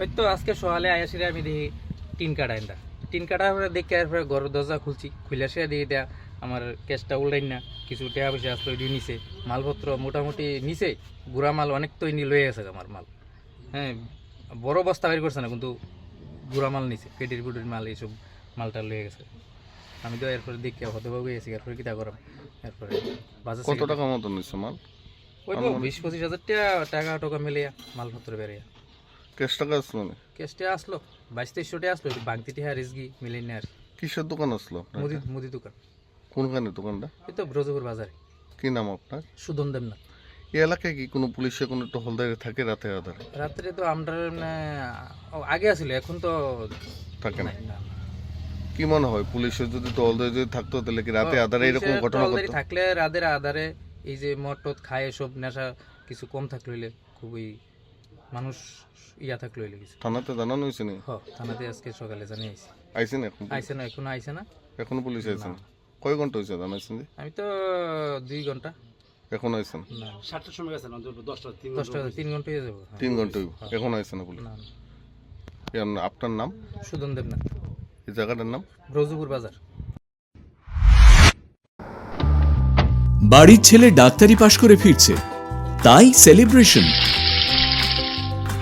ওই তো আজকে সকালে আয়াসিরে আমি দেখি টিন কাটা এনটা টিন কাটা পরে দেখে আর পরে ঘর দরজা খুলছি খুলে সে দেখি দেয়া আমার ক্যাশটা উল্টাই না কিছু টাকা পয়সা আসলো ওইটি নিছে মালপত্র মোটামুটি নিছে গুড়া মাল অনেক তো ইনি লয়ে গেছে আমার মাল। হ্যাঁ বড় বস্তা বের করছে না কিন্তু গুড়া মাল নিছে পেটির পুটির মাল এইসব মালটা লয়ে গেছে। আমি তো এরপরে দেখে হতভাবে গেছি এরপরে কিটা করাম? এরপরে কত টাকা মতো নিচ্ছে মাল? ওই তো বিশ পঁচিশ হাজার টাকা টাকা টাকা মিলিয়া মালপত্র বেরিয়া টাকা আসলো না? কেসটা আসলো বাইশ তেইশশো টাকা আসলো বাগদি টিহা রিজগি মিলিয়ে নিয়ে কিসের দোকান আসলো মুদি মুদি দোকান। কোনখানে দোকানটা? এই তো ব্রজপুর বাজারে। কি নাম আপনার? সুদন দেবনাথ। এই এলাকায় কি কোনো পুলিশে কোনো টহলদারি থাকে রাতে আধারে রাত্রে তো আমরা মানে আগে আসলে এখন তো থাকে না। কি মনে হয় পুলিশের যদি টহলদারি যদি থাকতো তাহলে কি রাতে আধারে এরকম ঘটনা ঘটতো? থাকলে রাতের আধারে এই যে মদ টদ খায় এসব নেশা কিছু কম থাকলে খুবই মানুষ ইয়া থাকলে হইলে কিছু থানাতে জানানো হয়েছে নি হ থানাতে আজকে সকালে জানিয়ে আইছি আইসেন এখন আইসে না এখনও আইসে না। এখনও পুলিশ আইসেন কয় ঘণ্টা হয়েছে জানাইছেন যে? আমি তো দুই ঘণ্টা। এখন আইসেন না। সাতটার সময় গেছেন অন্তত দশটা তিন দশটা তিন ঘণ্টা হয়ে যাব। তিন ঘণ্টা হইব। এখন আইসে না পুলিশ? না না। আপনার নাম? সুদন দেবনাথ। এই জায়গাটার নাম? ব্রজপুর বাজার। বাড়ির ছেলে ডাক্তারি পাশ করে ফিরছে। তাই সেলিব্রেশন।